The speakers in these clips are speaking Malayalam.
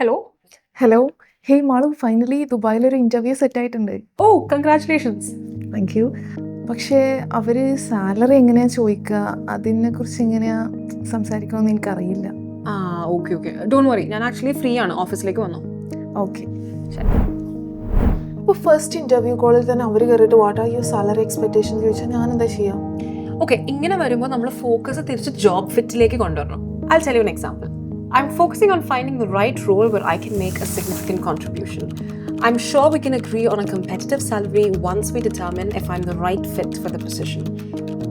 Hello hello hey Malu finally ദുബായിലൊരു interview set ആയിട്ടുണ്ട്. ഓ കൺഗ്രാറ്റുലേഷൻസ് താങ്ക് യു പക്ഷേ അവർ സാലറി എങ്ങനെയാ ചോദിക്കുക? അതിനെ കുറിച്ച് എങ്ങനെയാ സംസാരിക്കണമെന്ന് എനിക്കറിയില്ല. ആ ഓക്കെ ഓക്കെ ഡോണ്ട് വറി ഞാൻ ആക്ച്വലി ഫ്രീ ആണ്. ഓഫീസിലേക്ക് വന്നു? ഓക്കെ അപ്പോൾ ഫസ്റ്റ് ഇന്റർവ്യൂ കോളിൽ തന്നെ അവർ കയറിയിട്ട് what are your salary expectation ചോദിച്ചാൽ ഞാൻ എന്താ ചെയ്യാം? ഓക്കെ ഇങ്ങനെ വരുമ്പോൾ നമ്മൾ ഫോക്കസ് തിരിച്ച് ജോബ് ഫിറ്റിലേക്ക് കൊണ്ടുവരണം. I tell you an example I'm focusing on finding the right role where I can make a significant contribution I'm sure we can agree on a competitive salary once we determine if I'm the right fit for the position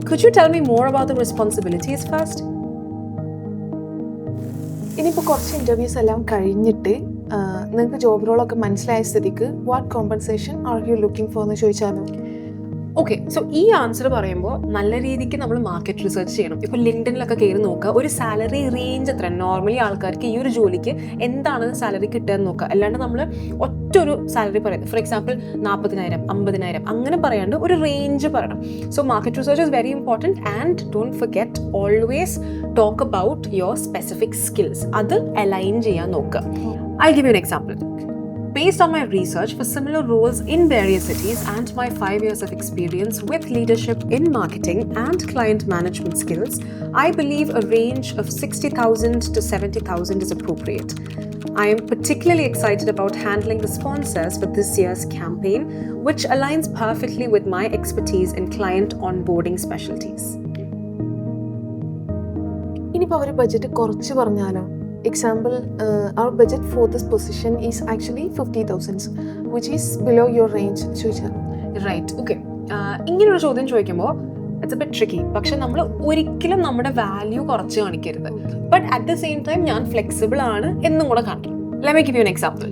Could you tell me more about the responsibilities first? ഇനിയിപ്പോൾ കുറച്ച് ഇന്റർവ്യൂസ് എല്ലാം കഴിഞ്ഞിട്ട് നിങ്ങൾക്ക് ജോബ് റോളൊക്കെ മനസ്സിലായ സ്ഥിതിക്ക് what compensation are you looking for എന്ന് ചോദിച്ചാലോ? ഓക്കെ സോ ഈ ആൻസർ പറയുമ്പോൾ നല്ല രീതിക്ക് നമ്മൾ മാർക്കറ്റ് റിസർച്ച് ചെയ്യണം. ഇപ്പോൾ ലിങ്ക്ഡിനിലൊക്കെ കയറി നോക്കുക. ഒരു സാലറി റേഞ്ച് എത്ര നോർമലി ആൾക്കാർക്ക് ഈ ഒരു ജോലിക്ക് എന്താണ് സാലറി കിട്ടുക എന്ന് നോക്കുക. അല്ലാണ്ട് നമ്മൾ ഒറ്റ ഒരു സാലറി പറയുന്നത് ഫോർ എക്സാമ്പിൾ നാൽപ്പതിനായിരം അമ്പതിനായിരം അങ്ങനെ പറയാണ്ട് ഒരു റേഞ്ച് പറയണം. So market research is very important and don't forget always talk about your specific skills അത് അലൈൻ ചെയ്യാൻ നോക്കുക. I give you an example Based on my research for similar roles in various cities and my five years of experience with leadership in marketing and client management skills, I believe a range of 60,000 to 70,000 is appropriate. I am particularly excited about handling the sponsors for this year's campaign, which aligns perfectly with my expertise in client onboarding specialties. ഇനിയിപ്പോൾ അവർ ബഡ്ജറ്റ് കുറച്ച് പറഞ്ഞാലോ എക്സാമ്പിൾ അവർ our for this position is actually fifty thousands which is below your range Shuja. Right okay ഇങ്ങനൊരു ചോദ്യം ചോദിക്കുമ്പോൾ ഇറ്റ്സ് എ ബിറ്റ് ട്രിക്കി പക്ഷെ നമ്മൾ ഒരിക്കലും നമ്മുടെ വാല്യൂ കുറച്ച് കാണിക്കരുത്. But at the same time ഞാൻ ഫ്ലെക്സിബിൾ ആണ് എന്നും കൂടെ കാണിക്കണം. Let me give you an example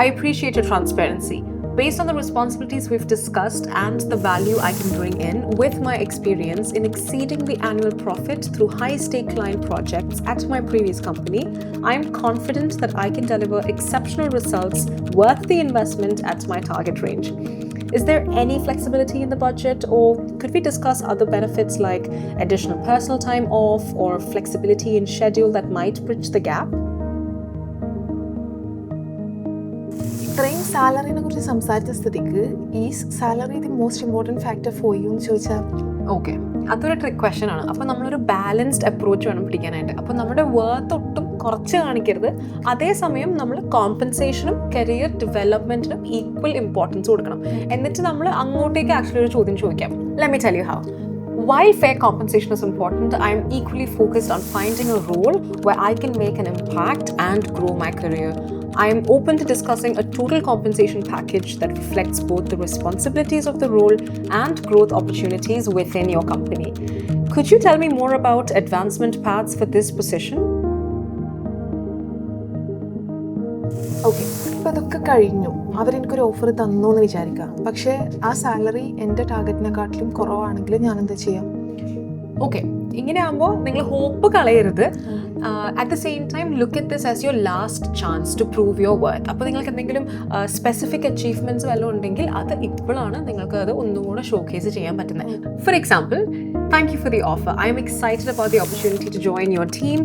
I appreciate transparency Based on the responsibilities we've discussed and the value I can bring in with my experience in exceeding the annual profit through high stake client projects at my previous company, I am confident that I can deliver exceptional results worth the investment at my target range. Is there any flexibility in the budget, or could we discuss other benefits like additional personal time off or flexibility in schedule that might bridge the gap? സാലറിനെ കുറിച്ച് സംസാരിച്ച സ്ഥിതിക്ക് is salary the most important factor for you എന്ന് ചോദിച്ചാൽ ഓക്കെ അതൊരു ട്രിക് ക്വസ്റ്റൻ ആണ്. അപ്പോൾ നമ്മളൊരു ബാലൻസ്ഡ് അപ്രോച്ച് വേണം പിടിക്കാനായിട്ട്. അപ്പോൾ നമ്മുടെ വർത്ത് ഒട്ടും കുറച്ച് കാണിക്കരുത്. അതേസമയം നമ്മൾ കോമ്പൻസേഷനും കരിയർ ഡെവലപ്മെന്റിനും ഈക്വൽ ഇമ്പോർട്ടൻസ് കൊടുക്കണം. എന്നിട്ട് നമ്മൾ അങ്ങോട്ടേക്ക് ആക്ച്വലി ഒരു ചോദ്യം ചോദിക്കാം. Let me tell you how While fair compensation is important, I am equally focused on finding a role where I can make an impact and grow my career. I am open to discussing a total compensation package that reflects both the responsibilities of the role and growth opportunities within your company. Could you tell me more about advancement paths for this position? Okay ഇപ്പം ഇതൊക്കെ കഴിഞ്ഞു അവരെനിക്കൊരു ഓഫർ തന്നു എന്ന് വിചാരിക്കാം പക്ഷേ ആ സാലറി എന്റെ ടാർഗറ്റിനെക്കാട്ടിലും കുറവാണെങ്കിൽ ഞാൻ എന്താ ചെയ്യാം ഓക്കെ ഇങ്ങനെ ആകുമ്പോൾ നിങ്ങൾ ഹോപ്പ് കളയരുത് at the same time look at this as your last chance to prove your worth അപ്പോൾ നിങ്ങൾക്ക് എന്തെങ്കിലും സ്പെസിഫിക് അച്ചീവ്മെൻറ്റ്സ് വല്ലതും ഉണ്ടെങ്കിൽ അത് ഇപ്പോഴാണ് നിങ്ങൾക്ക് അത് ഒന്നും കൂടെ ഷോക്കേസ് ചെയ്യാൻ പറ്റുന്നത് for example thank you for the offer I'm excited about the opportunity to join your team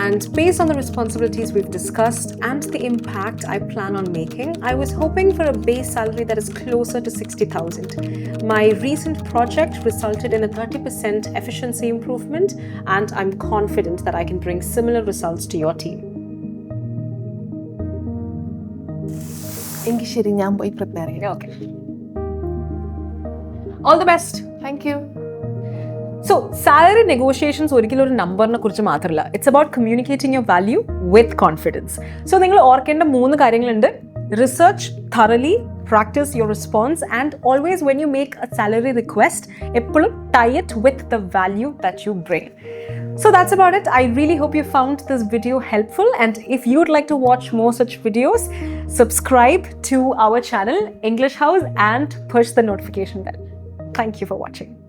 and based on the responsibilities we've discussed and the impact I plan on making I was hoping for a base salary that is closer to sixty thousand My recent project resulted in a 30% efficiency improvement, and I'm confident that I can bring similar results to your team. എങ്കിൽ ശരി ഞാൻ പോയി പ്രിപ്പയർ ചെയ്യാം Okay. All the best. Thank you so salary negotiations ഒരിക്കലും ഒരു നമ്പറിനെ കുറിച്ച് മാത്രമല്ല it's about communicating your value with confidence so നിങ്ങൾ ഓർക്കേണ്ട മൂന്ന് കാര്യങ്ങളുണ്ട് research thoroughly practice your response and always when you make a salary request എപ്പോഴും tie it with the value that you bring so that's about it. I really hope you found this video helpful. And if you'd like to watch more such videos subscribe to our channel english house and push the notification bell. Thank you for watching